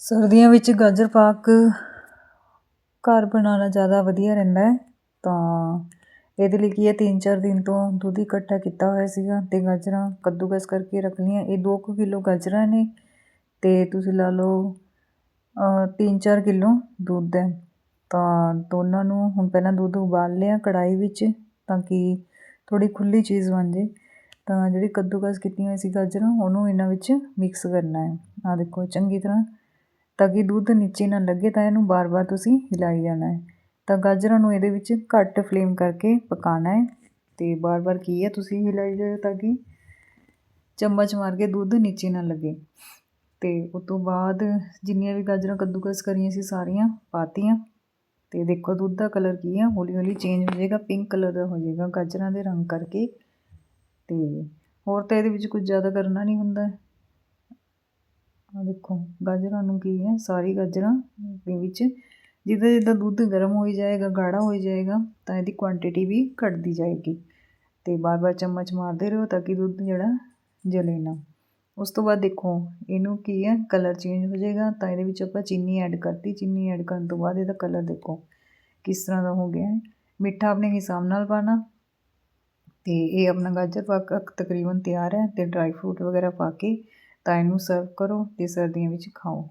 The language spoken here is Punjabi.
ਸਰਦੀਆਂ ਵਿੱਚ ਗਾਜਰ ਪਾਕ ਘਰ ਬਣਾਉਣਾ ਜ਼ਿਆਦਾ ਵਧੀਆ ਰਹਿੰਦਾ ਹੈ। ਤਾਂ ਇਹਦੇ ਲਈ ਕੀ ਹੈ? ਤਿੰਨ ਚਾਰ ਦਿਨ ਤੋਂ ਦੁੱਧ ਇਕੱਠਾ ਕੀਤਾ ਹੋਇਆ ਸੀਗਾ ਅਤੇ ਗਾਜਰਾਂ ਕੱਦੂਕਸ ਕਰਕੇ ਰੱਖ ਲਈਆਂ। ਇਹ ਦੋ ਕੁ ਕਿਲੋ ਗਾਜਰਾਂ ਨੇ ਅਤੇ ਤੁਸੀਂ ਲਾ ਲਓ ਤਿੰਨ ਚਾਰ ਕਿਲੋ ਦੁੱਧ ਹੈ। ਤਾਂ ਦੋਨਾਂ ਨੂੰ ਹੁਣ ਪਹਿਲਾਂ ਦੁੱਧ ਉਬਾਲ ਲਿਆ ਕੜਾਹੀ ਵਿੱਚ ਤਾਂ ਕਿ ਥੋੜ੍ਹੀ ਖੁੱਲ੍ਹੀ ਚੀਜ਼ ਬਣ ਜੇ ਤਾਂ ਜਿਹੜੀ ਕੱਦੂਕਸ ਕੀਤੀਆਂ ਹੋਈ ਸੀ ਗਾਜਰਾਂ, ਉਹਨੂੰ ਇਹਨਾਂ ਵਿੱਚ ਮਿਕਸ ਕਰਨਾ ਹੈ। ਆਹ ਦੇਖੋ, ਚੰਗੀ ਤਰ੍ਹਾਂ ਤਾਂ ਕਿ ਦੁੱਧ ਨੀਚੇ ਨਾ ਲੱਗੇ ਤਾਂ ਇਹਨੂੰ ਬਾਰ-ਬਾਰ ਤੁਸੀਂ ਹਿਲਾਈ ਜਾਣਾ ਹੈ। ਤਾਂ ਗਾਜਰਾਂ ਨੂੰ ਇਹਦੇ ਵਿੱਚ ਘੱਟ ਫਲੇਮ ਕਰਕੇ ਪਕਾਉਣਾ ਹੈ ਅਤੇ ਬਾਰ-ਬਾਰ ਕੀ ਹੈ ਤੁਸੀਂ ਹਿਲਾਈ ਜਾਓ ਤਾਂ ਕਿ ਚਮਚ ਮਾਰ ਕੇ ਦੁੱਧ ਨੀਚੇ ਨਾ ਲੱਗੇ। ਅਤੇ ਉਹ ਤੋਂ ਬਾਅਦ ਜਿੰਨੀਆਂ ਵੀ ਗਾਜਰਾਂ ਕੱਦੂਕਸ ਕਰੀਆਂ ਸੀ ਸਾਰੀਆਂ ਪਾਤੀਆਂ। ਅਤੇ ਦੇਖੋ ਦੁੱਧ ਦਾ ਕਲਰ ਕੀ ਹੈ ਹੌਲੀ ਹੌਲੀ ਚੇਂਜ ਹੋ ਜਾਏਗਾ ਪਿੰਕ ਕਲਰ ਦਾ ਹੋ ਜਾਏਗਾ ਗਾਜਰਾਂ ਦੇ ਰੰਗ ਕਰਕੇ। ਅਤੇ ਹੋਰ ਤਾਂ ਇਹਦੇ ਵਿੱਚ ਕੁਝ ਜ਼ਿਆਦਾ ਕਰਨਾ ਨਹੀਂ ਹੁੰਦਾ। ਆ ਦੇਖੋ, ਗਾਜਰਾਂ ਨੂੰ ਕੀ ਹੈ, ਸਾਰੀ ਗਾਜਰਾਂ ਦੇ ਵਿੱਚ। ਜਿੱਦਾਂ ਜਿੱਦਾਂ ਦੁੱਧ ਗਰਮ ਹੋਈ ਜਾਏਗਾ, ਗਾੜਾ ਹੋਈ ਜਾਏਗਾ, ਤਾਂ ਇਹਦੀ ਕੁਆਂਟੀਟੀ ਵੀ ਘਟਦੀ ਜਾਏਗੀ। ਅਤੇ ਬਾਰ-ਬਾਰ ਚਮਚ ਮਾਰਦੇ ਰਹੋ ਤਾਂ ਕਿ ਦੁੱਧ ਜਿਹੜਾ ਜਲੇ ਨਾ। ਉਸ ਤੋਂ ਬਾਅਦ ਦੇਖੋ, ਇਹਨੂੰ ਕੀ ਹੈ ਕਲਰ ਚੇਂਜ ਹੋ ਜਾਏਗਾ, ਤਾਂ ਇਹਦੇ ਵਿੱਚ ਆਪਾਂ ਚੀਨੀ ਐਡ ਕਰਤੀ। ਚੀਨੀ ਐਡ ਕਰਨ ਤੋਂ ਬਾਅਦ ਇਹਦਾ ਕਲਰ ਦੇਖੋ, ਕਿਸ ਤਰ੍ਹਾਂ ਦਾ ਹੋ ਗਿਆ ਹੈ। ਮਿੱਠਾ ਆਪਣੇ ਹਿਸਾਬ ਨਾਲ ਪਾਣਾ ਅਤੇ ਇਹ ਆਪਣਾ ਗਾਜਰ ਪਾਕ ਤਕਰੀਬਨ ਤਿਆਰ ਹੈ ਅਤੇ ਡਰਾਈ ਫਰੂਟ ਵਗੈਰਾ ਪਾ ਕੇ ਤਾਂ ਇਹਨੂੰ ਸਰਵ ਕਰੋ ਅਤੇ ਸਰਦੀਆਂ ਵਿੱਚ ਖਾਓ।